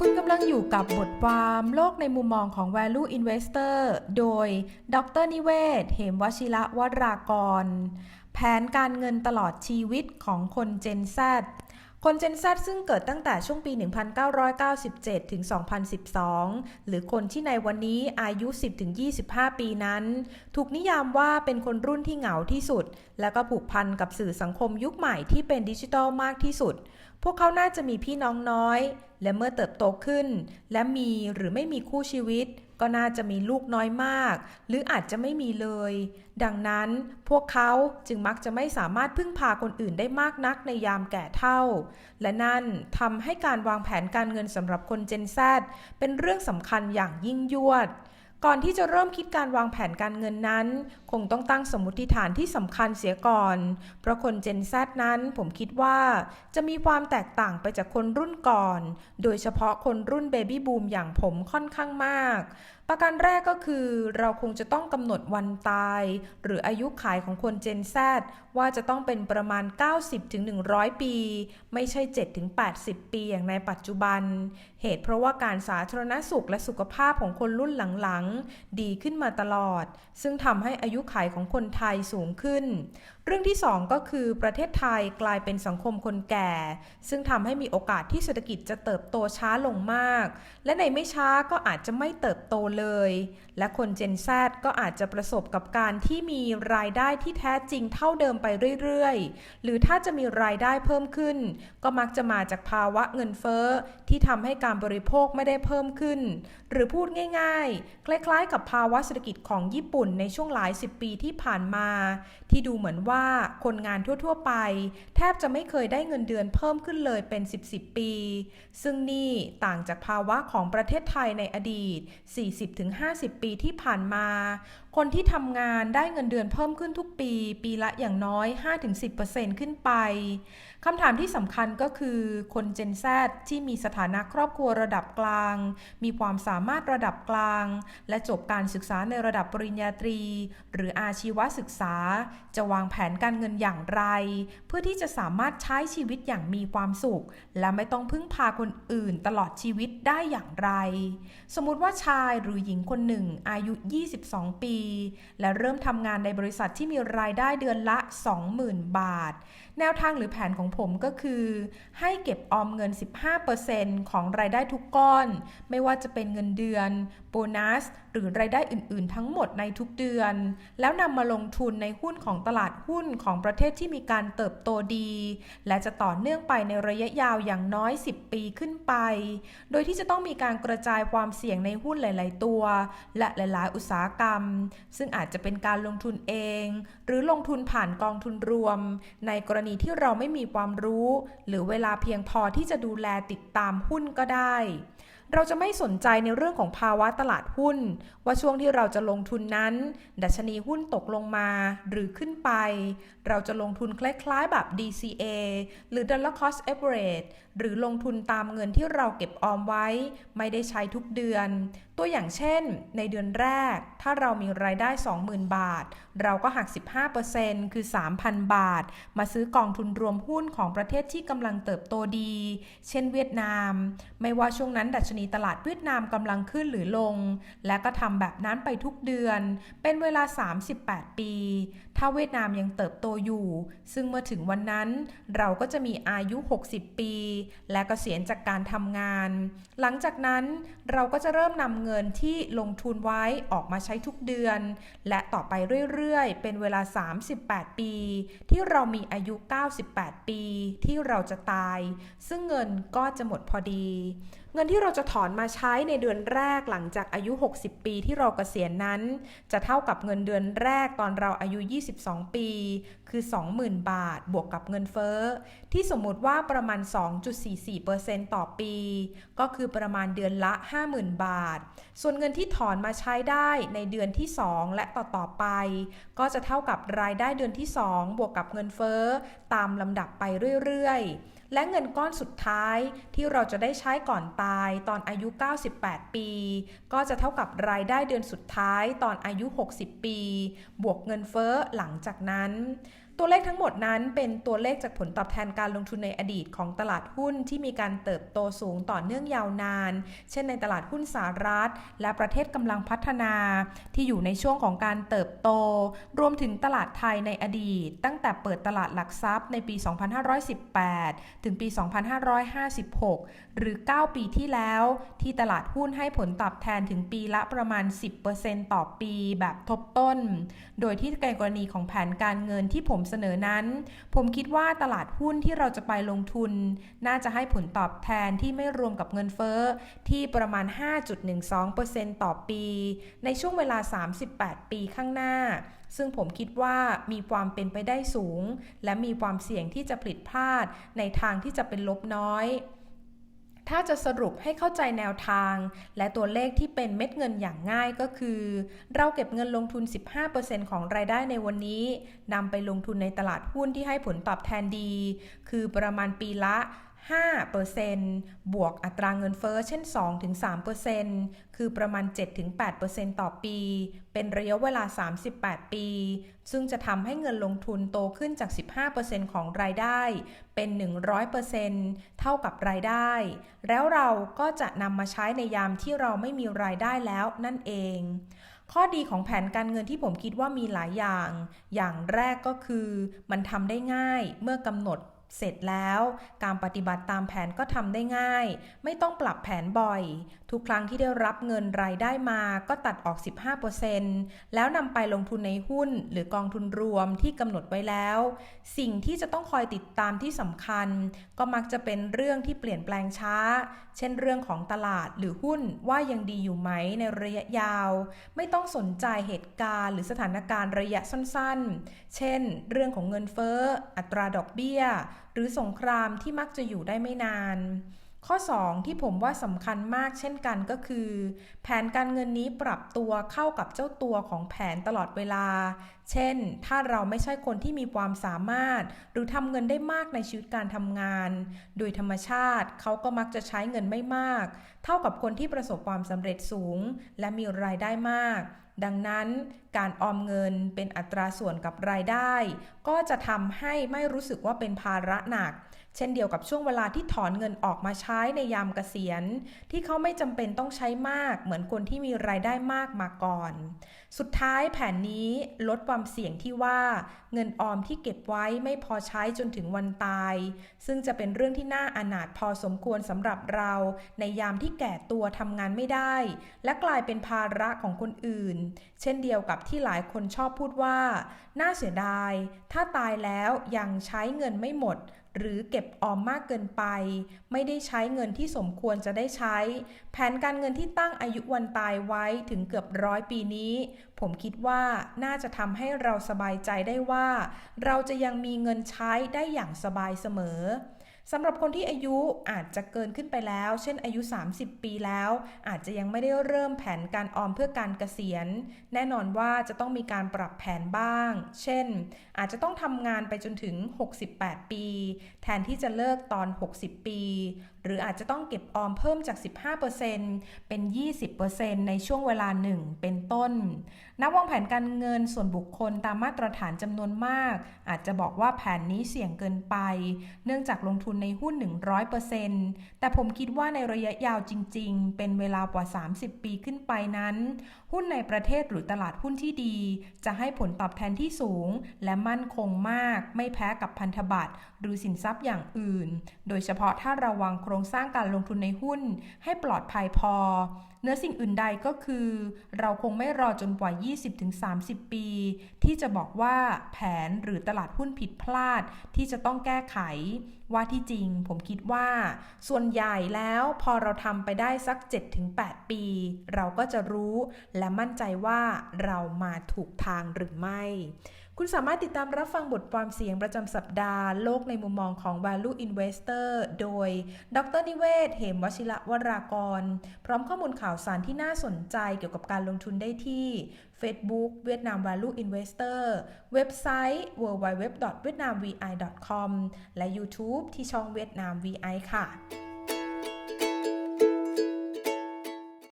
คุณกำลังอยู่กับบทความโลกในมุมมองของ Value Investor โดย ดรนิเวศ เหมวชิระวรากร แผนการเงินตลอดชีวิตของคน Gen Z คน Gen Z ซึ่งเกิดตั้งแต่ช่วงปี 1997 ถึง 2012 หรือคนที่ในวันนี้อายุ 10-25 ปีนั้น ถูกนิยามว่าเป็นคนรุ่นที่เหงาที่สุด และก็ผูกพันกับสื่อสังคมยุคใหม่ที่เป็นดิจิทัลมากที่สุด พวกเขาน่าจะมีพี่น้องน้อย และเมื่อเติบโตขึ้น และมีหรือไม่มีคู่ชีวิต ก็น่าจะมีลูกน้อยมาก หรืออาจจะไม่มีเลย ดังนั้นพวกเขาจึงมักจะไม่สามารถพึ่งพาคนอื่นได้มากนักในยามแก่เฒ่า และนั่นทำให้การวางแผนการเงินสำหรับคน Gen Z เป็นเรื่องสำคัญอย่างยิ่งยวด ก่อนที่จะเริ่มคิดการวางแผนการเงินนั้น คงต้องตั้งสมมติฐานที่สำคัญเสียก่อน เพราะคน Gen Z นั้นผมคิดว่าจะมีความแตกต่างไปจากคนรุ่นก่อน โดยเฉพาะคนรุ่นเบบี้บูมอย่างผมค่อนข้างมากประการแรกก็คือเราคงจะต้องกำหนดวันตาย หรืออายุขายของคน Gen Z ว่าจะต้องเป็นประมาณ 90-100 ปี ไม่ใช่ 7-80 ปีอย่างในปัจจุบัน เหตุเพราะว่าการสาธารณสุขและสุขภาพของคนรุ่นหลังๆ ดีขึ้นมาตลอด ซึ่งทำให้อายุขัยของคนไทยสูงขึ้น เรื่องที่ 2 ก็คือประเทศไทยกลายเป็นสังคมคนแก่ ซึ่งทำให้มีโอกาสที่เศรษฐกิจจะเติบโตช้าลงมาก และในไม่ช้าก็อาจจะไม่เติบโตเลย และคน Gen Z ก็อาจจะประสบกับการที่มีรายได้ที่แท้จริงเท่าเดิมไปเรื่อยๆ หรือถ้าจะมีรายได้เพิ่มขึ้น ก็มักจะมาจากภาวะเงินเฟ้อที่ทำให้การบริโภคไม่ได้เพิ่มขึ้น หรือพูดง่ายๆ คล้ายๆ กับภาวะเศรษฐกิจของญี่ปุ่นในช่วงหลายสิบปีที่ผ่านมา ที่ดูเหมือนว่าคนงานทั่วๆไป แทบจะไม่เคยได้เงินเดือนเพิ่มขึ้นเลยเป็น 10-10ปี ซึ่งนี่ต่างจากภาวะของประเทศไทยในอดีต40-50 ปีที่ผ่านมา คนที่ทำงานได้เงินเดือนเพิ่มขึ้นทุกปี ปีละอย่างน้อย 5-10%ขึ้นไป คำถามที่สำคัญก็คือคน Gen Z ที่มีสถานะครอบครัวระดับกลาง มีความสามารถระดับกลาง และจบการศึกษาในระดับปริญญาตรี หรืออาชีวศึกษา จะวางแผนการเงินอย่างไร เพื่อที่จะสามารถใช้ชีวิตอย่างมีความสุข และไม่ต้องพึ่งพาคนอื่นตลอดชีวิตได้อย่างไร สมมุติว่าชายหรือหญิงคนหนึ่งอายุ 22 ปีและเริ่มทำงานในบริษัทที่มีรายได้เดือนละ 20,000 บาท แนวทางหรือแผนของผมก็คือ ให้เก็บออมเงิน 15%ของรายได้ทุกก้อน ไม่ว่าจะเป็นเงินเดือน โบนัส หรือรายได้อื่น ๆ ทั้งหมดในทุกเดือน แล้วนำมาลงทุนในหุ้นของตลาดหุ้นของประเทศที่มีการเติบโตดี และจะต่อเนื่องไปในระยะยาวอย่างน้อย 10 ปีขึ้นไป โดยที่จะต้องมีการกระจายความเสี่ยงในหุ้นหลาย ๆ ตัว และหลาย ๆ อุตสาหกรรม ซึ่งอาจจะเป็นการลงทุนเอง หรือลงทุนผ่านกองทุนรวม ในกรณีที่เราไม่มีความรู้ หรือเวลาเพียงพอที่จะดูแลติดตามหุ้นก็ได้ เราจะไม่สนใจในเรื่องของภาวะตลาดหุ้น ว่าช่วงที่เราจะลงทุนนั้น ดัชนีหุ้นตกลงมาหรือขึ้นไป เราจะลงทุนคล้ายๆแบบ DCA หรือ Dollar Cost Average หรือลงทุนตามเงินที่เราเก็บออมไว้ ไม่ได้ใช้ทุกเดือน ตัวอย่างเช่น ในเดือนแรก ถ้าเรามีรายได้ 20,000 บาท เราก็หัก 15%คือ 3,000 บาท มาซื้อกองทุนรวมหุ้นของประเทศที่กำลังเติบโตดี เช่นเวียดนาม ไม่ว่าช่วงนั้นดัชนีตลาดเวียดนามกำลังขึ้นหรือลง และก็ทำแบบนั้นไปทุกเดือน เป็นเวลา 38 ปี ถ้าเวียดนามยังเติบโตอยู่ ซึ่งเมื่อถึงวันนั้น เราก็จะมีอายุ 60 ปี และกะเกษียณจากการทำงาน หลังจากนั้นเราก็จะเริ่มนำเงินที่ลงทุนไว้ออกมาใช้ทุกเดือน และต่อไปเรื่อยๆ เป็นเวลา 38 ปี ที่เรามีอายุ 98 ปี ที่เราจะตาย ซึ่งเงินก็จะหมดพอดี เงินที่เราจะถอนมาใช้ในเดือนแรกหลังจากอายุ 60 ปีที่เราเกษียณนั้น จะเท่ากับเงินเดือนแรกตอนเราอายุ 22 ปี คือ 20,000 บาท บวกกับเงินเฟ้อ ที่สมมุติว่าประมาณ 2.44%ต่อปี ก็คือประมาณเดือนละ 50,000 บาท ส่วนเงินที่ถอนมาใช้ได้ในเดือนที่ 2 และต่อๆไป ก็จะเท่ากับรายได้เดือนที่ 2 บวกกับเงินเฟ้อ ตามลำดับไปเรื่อยๆและเงินก้อนสุดท้ายที่เราจะได้ใช้ก่อนตายตอนอายุ 98 ปี ก็จะเท่ากับรายได้เดือนสุดท้ายตอนอายุ 60 ปี บวกเงินเฟ้อหลังจากนั้น ตัวเลขทั้งหมดนั้นเป็นตัวเลขจากผลตอบแทนการลงทุนในอดีตของตลาดหุ้นที่มีการเติบโตสูงต่อเนื่องยาวนาน เช่นในตลาดหุ้นสหรัฐ และประเทศกำลังพัฒนา ที่อยู่ในช่วงของการเติบโต รวมถึงตลาดไทยในอดีต ตั้งแต่เปิดตลาดหลักทรัพย์ในปี 2518 ถึงปี 2556 หรือ 9 ปีที่แล้ว ที่ตลาดหุ้นให้ผลตอบแทนถึงปีละประมาณ 10%ต่อปีแบบทบต้น โดยที่ในกรณีของแผนการเงินที่ผมเสนอนั้น ผมคิดว่าตลาดหุ้นที่เราจะไปลงทุน น่าจะให้ผลตอบแทนที่ไม่รวมกับเงินเฟ้อ ที่ประมาณ 5.12%ต่อปี ในช่วงเวลา 38 ปีข้างหน้า ซึ่งผมคิดว่ามีความเป็นไปได้สูง และมีความเสี่ยงที่จะผิดพลาดในทางที่จะเป็นลบน้อย ถ้าจะสรุปให้เข้าใจแนวทาง และตัวเลขที่เป็นเม็ดเงินอย่างง่ายก็คือ เราเก็บเงินลงทุน 15%ของรายได้ในวันนี้นำไปลงทุนในตลาดหุ้นที่ให้ผลตอบแทนดี คือประมาณปีละ 5%บวกอัตราเงินเฟ้อเช่น 2-3%คือประมาณ 7-8%ต่อปี เป็นระยะเวลา 38 ปี ซึ่งจะทำให้เงินลงทุนโตขึ้นจาก 15%ของรายได้ เป็น 100%เท่ากับรายได้ แล้วเราก็จะนำมาใช้ในยามที่เราไม่มีรายได้แล้วนั่นเองข้อดีของแผนการเงินที่ผมคิดว่ามีหลายอย่าง อย่างแรกก็คือ มันทำได้ง่ายเมื่อกำหนด เสร็จแล้ว การปฏิบัติตามแผนก็ทำได้ง่าย ไม่ต้องปรับแผนบ่อย ทุกครั้งที่ได้รับเงินรายได้มาก็ตัดออก 15%แล้วนำไปลงทุนในหุ้นหรือกองทุนรวมที่กำหนดไว้แล้ว สิ่งที่จะต้องคอยติดตามที่สำคัญ ก็มักจะเป็นเรื่องที่เปลี่ยนแปลงช้า เช่นเรื่องของตลาดหรือหุ้นว่ายังดีอยู่ไหมในระยะยาว ไม่ต้องสนใจเหตุการณ์ หรือสถานการณ์ระยะสั้นๆ เช่น เรื่องของเงินเฟ้อ อัตราดอกเบี้ยหรือสงครามที่มักจะอยู่ได้ไม่นาน ข้อ 2 ที่ผมว่าสำคัญมากเช่นกันก็คือ แผนการเงินนี้ปรับตัวเข้ากับเจ้าตัวของแผนตลอดเวลา เช่น ถ้าเราไม่ใช่คนที่มีความสามารถ หรือทำเงินได้มากในชีวิตการทำงาน โดยธรรมชาติเขาก็มักจะใช้เงินไม่มาก เท่ากับคนที่ประสบความสำเร็จสูง และมีรายได้มาก ดังนั้นการออมเงินเป็นอัตราส่วนกับรายได้ ก็จะทำให้ไม่รู้สึกว่าเป็นภาระหนัก เช่นเดียวกับช่วงเวลาที่ถอนเงินออกมาใช้ในยามเกษียณ ที่เขาไม่จำเป็นต้องใช้มาก เหมือนคนที่มีรายได้มากมาก่อน สุดท้ายแผนนี้ลดความเสี่ยงที่ว่าเงินออมที่เก็บไว้ไม่พอใช้จนถึงวันตาย ซึ่งจะเป็นเรื่องที่น่าอนาถพอสมควรสำหรับเรา ในยามที่แก่ตัวทำงานไม่ได้ และกลายเป็นภาระของคนอื่น เช่นเดียวกับที่หลายคนชอบพูดว่า น่าเสียดาย ถ้าตายแล้วยังใช้เงินไม่หมด หรือเก็บออมมากเกินไป ไม่ได้ใช้เงินที่สมควรจะได้ใช้ แผนการเงินที่ตั้งอายุวันตายไว้ถึงเกือบร้อยปีนี้ ผมคิดว่าน่าจะทำให้เราสบายใจได้ว่า เราจะยังมีเงินใช้ได้อย่างสบายเสมอ สำหรับคนที่อายุอาจจะเกินขึ้นไปแล้ว เช่นอายุ 30 ปีแล้ว อาจจะยังไม่ได้เริ่มแผนการออมเพื่อการเกษียณ แน่นอนว่าจะต้องมีการปรับแผนบ้าง เช่น อาจจะต้องทำงานไปจนถึง 68 ปี แทนที่จะเลิกตอน 60 ปี หรืออาจจะต้องเก็บออมเพิ่มจาก 15%เป็น 20%ในช่วงเวลาหนึ่งเป็นต้น นักวางแผนการเงินส่วนบุคคลตามมาตรฐานจำนวนมาก อาจจะบอกว่าแผนนี้เสี่ยงเกินไป เนื่องจากลงทุนในหุ้น 100%แต่ผมคิดว่าในระยะยาวจริง ๆ เป็นเวลากว่า 30 ปีขึ้นไปนั้นหุ้นในประเทศหรือตลาดหุ้นที่ดี จะให้ผลตอบแทนที่สูง และมั่นคงมาก ไม่แพ้กับพันธบัตรหรือสินทรัพย์อย่างอื่น โดยเฉพาะถ้าระวังโครงสร้างการลงทุนในหุ้นให้ปลอดภัยพอ นื้อสิ่งอื่นใดก็คือ เราคงไม่รอจนกว่า 20-30 ปี ที่จะบอกว่าแผนหรือตลาดหุ้นผิดพลาดที่จะต้องแก้ไข ว่าที่จริงผมคิดว่า ส่วนใหญ่แล้วพอเราทำไปได้สัก 7-8 ปี เราก็จะรู้และมั่นใจว่าเรามาถูกทางหรือไม่ คุณสามารถติดตามรับฟังบทความเสียงประจำสัปดาห์โลกในมุมมองของ Value Investor โดย ดรนิเวศ เหมวชิระวรากร พร้อมข้อมูลข่าวสารที่น่าสนใจเกี่ยวกับการลงทุนได้ที่ Facebook เวียดนาม Value Investor เว็บไซต์ www.vietnamvi.com และ YouTube ที่ช่องเวียดนาม VI ค่ะ